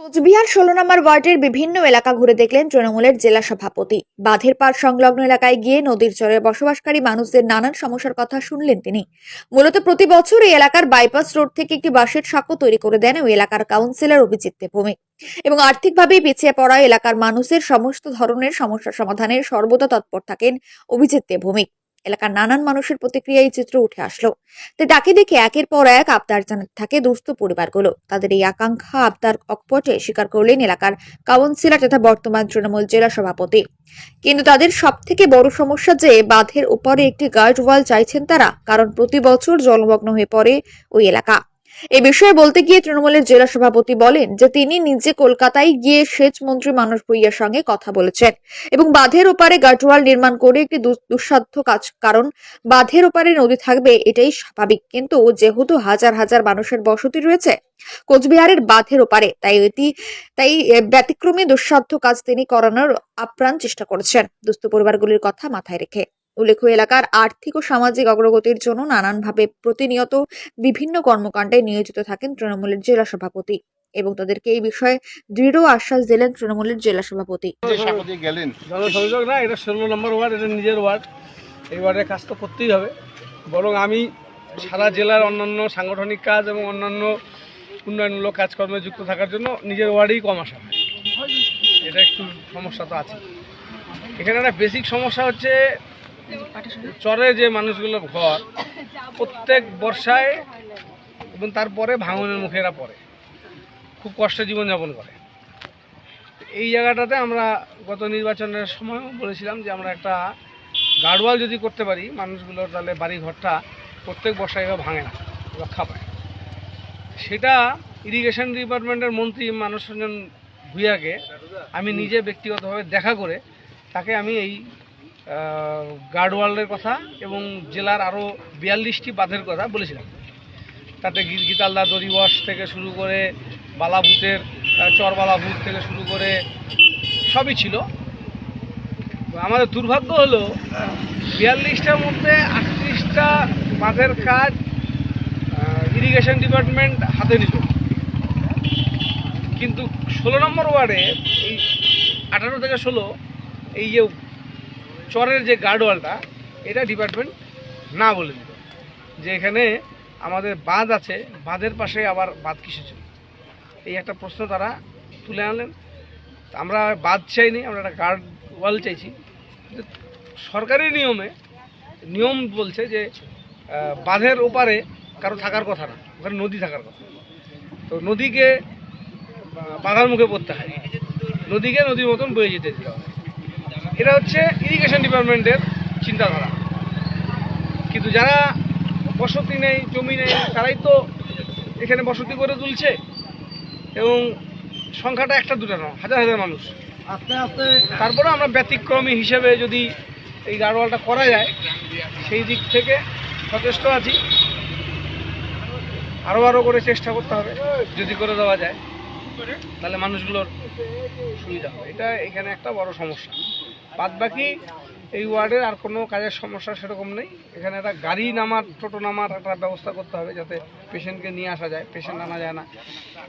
কোচবিহার ষোলো নম্বর ওয়ার্ডের বিভিন্ন এলাকা ঘুরে দেখলেন তৃণমূলের জেলা সভাপতি। বাঁধের পাড় সংলগ্ন এলাকায় গিয়ে নদীর চরে বসবাসকারী মানুষদের নানান সমস্যার কথা শুনলেন তিনি। মূলত প্রতি বছর এই এলাকার বাইপাস রোড থেকে একটি বাঁশের সাঁকো তৈরি করে দেন ওই এলাকার কাউন্সিলর অভিজিৎ দেবভূমি। এবং আর্থিকভাবে পিছিয়ে পড়া এলাকার মানুষের সমস্ত ধরনের সমস্যা সমাধানের সর্বদা তৎপর থাকেন অভিজিৎ দেবভূমি। এলাকার নানান মানুষের প্রতিক্রিয়া এই চিত্র উঠে আসলো। তাই তাকে দেখে একের পর এক আবদার জানাতে থাকে দুস্থ পরিবারগুলো। তাদের এই আকাঙ্ক্ষা আবদার অকপটে স্বীকার করলেন এলাকার কাউন্সিলর তথা বর্তমান তৃণমূল জেলা সভাপতি। কিন্তু তাদের সব থেকে বড় সমস্যা যে বাঁধের উপরে একটি গার্ড ওয়াল চাইছেন তারা, কারণ প্রতি বছর জলমগ্ন হয়ে পড়ে ওই এলাকা। এ বিষয়ে বলতে গিয়ে তৃণমূলের জেলা সভাপতি বলেন যে তিনি নিজে কলকাতায় গিয়ে সেচ মন্ত্রী মানস ভুইয়ার সঙ্গে কথা বলেছেন এবং বাঁধের ওপারে গার্ডওয়াল নির্মাণ করে একটি দুঃসাধ্য কাজ, কারণ বাঁধের ওপারে নদী থাকবে এটাই স্বাভাবিক। কিন্তু যেহেতু হাজার হাজার মানুষের বসতি রয়েছে কোচবিহারের বাঁধের ওপারে, তাই এটি, তাই ব্যতিক্রমী দুঃসাধ্য কাজ তিনি করানোর আপ্রাণ চেষ্টা করেছেন। দুস্থ পরিবারগুলির কথা মাথায় রেখে। উল্লেখ্য এলাকার আর্থিক ও সামাজিক অগ্রগতির জন্য নানানভাবে প্রতিনিয়ত বিভিন্ন কর্মকাণ্ডে নিয়োজিত থাকেন তৃণমূলের জেলা সভাপতি এবং তাদেরকে এই বিষয়ে দৃঢ় আশ্বাস দিলেন তৃণমূলের জেলা সভাপতি। যে গেলেন। জনসংযোগ না এটা ষোলো নম্বর ওয়ার্ড এটা নিজের ওয়ার্ড। এই ওয়ার্ডের কাজ তো করতেই হবে। বরং আমি সারা জেলার অন্যান্য সাংগঠনিক কাজ এবং অন্যান্য উন্নয়নমূলক কাজকর্মে যুক্ত থাকার জন্য নিজের ওয়ার্ডেই কম আসা হয়। এটা একটু সমস্যা তো আছে। এখানে একটা বেসিক সমস্যা হচ্ছে চরে যে মানুষগুলোর ঘর, প্রত্যেক বর্ষায় এবং তারপরে ভাঙনের মুখে এরা পড়ে। খুব কষ্টে জীবনযাপন করে। এই জায়গাটাতে আমরা গত নির্বাচনের সময় বলেছিলাম যে আমরা একটা গার্ডওয়াল যদি করতে পারি মানুষগুলোর তাহলে বাড়ি ঘরটা প্রত্যেক বর্ষায় এভাবে ভাঙে না, রক্ষা পায়। সেটা ইরিগেশন ডিপার্টমেন্টের মন্ত্রী মানস রঞ্জন ভূঁইয়াকে আমি নিজে ব্যক্তিগতভাবে দেখা করে, তাকে আমি এই গার্ডওয়ালের কথা এবং জেলার আরও বিয়াল্লিশটি বাঁধের কথা বলেছিলাম। তাতে গীতালদা দরিবস থেকে শুরু করে বালাভূতের চরবালাভূত থেকে শুরু করে সবই ছিল। আমাদের দুর্ভাগ্য হলো, বিয়াল্লিশটার মধ্যে আটত্রিশটা বাঁধের কাজ ইরিগেশন ডিপার্টমেন্ট হাতে নিল। কিন্তু ষোলো নম্বর ওয়ার্ডে এই আঠারো থেকে ষোলো, এই যে চরের যে গার্ডওয়ালটা, এটা ডিপার্টমেন্ট না বলে দিল। যে এখানে আমাদের বাঁধ আছে, বাঁধের পাশে আবার বাঁধ কিসে ছিল এই একটা প্রশ্ন তারা তুলে আনলেন। আমরা বাঁধ চাইনি, আমরা একটা গার্ড ওয়াল চাইছি সরকারি নিয়মে, নিয়ম বলছে যে বাঁধের ওপারে কারও থাকার কথা না, ওখানে নদী থাকার কথা। তো নদীকে বাধার মুখে পড়তে হয়। নদীকে নদীর মতন বয়ে যেতে দিতে হবে এটা হচ্ছে ইরিগেশন ডিপার্টমেন্টের চিন্তাধারা। কিন্তু যারা বসতি নেই জমি নেই তারাই তো এখানে বসতি করে তুলছে এবং সংখ্যাটা একটা দুটো নয় হাজার হাজার মানুষ। আস্তে আস্তে তারপরে আমরা ব্যতিক্রমী হিসেবে যদি এই গাড়োয়ালটা করা যায় সেই দিক থেকে সচেষ্ট আছি। আরও আরও করে চেষ্টা করতে হবে যদি করে দেওয়া যায় তাহলে মানুষগুলোর সুবিধা হবে। এটা এখানে একটা বড় সমস্যা। বাদ বাকি এই ওয়ার্ডের আর কোনো কাজের সমস্যা সেরকম নেই। এখানে একটা গাড়ি নামার, টোটো নামার একটা ব্যবস্থা করতে হবে যাতে পেশেন্টকে নিয়ে আসা যায়। পেশেন্ট আনা যায় না।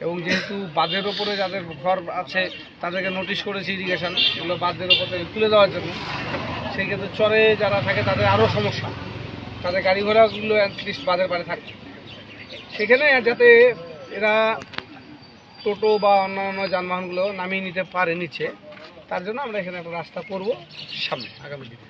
এবং যেহেতু বাঁধের ওপরে যাদের ঘর আছে, তাদেরকে নোটিশ করেছি ইরিগেশন এগুলো বাঁধের ওপর তুলে দেওয়ার জন্য। সেই ক্ষেত্রে চরে যারা থাকে, তাদের আরও সমস্যা। তাদের গাড়ি ঘোড়াগুলো অ্যাটলিস্ট বাঁধের পারে থাকে সেখানে যাতে এরা টোটো বা অন্যান্য যানবাহনগুলো নামিয়ে নিতে পারে নিচে তার জন্য আমরা এখানে একটা রাস্তা করব সামনে আগামী দিনে।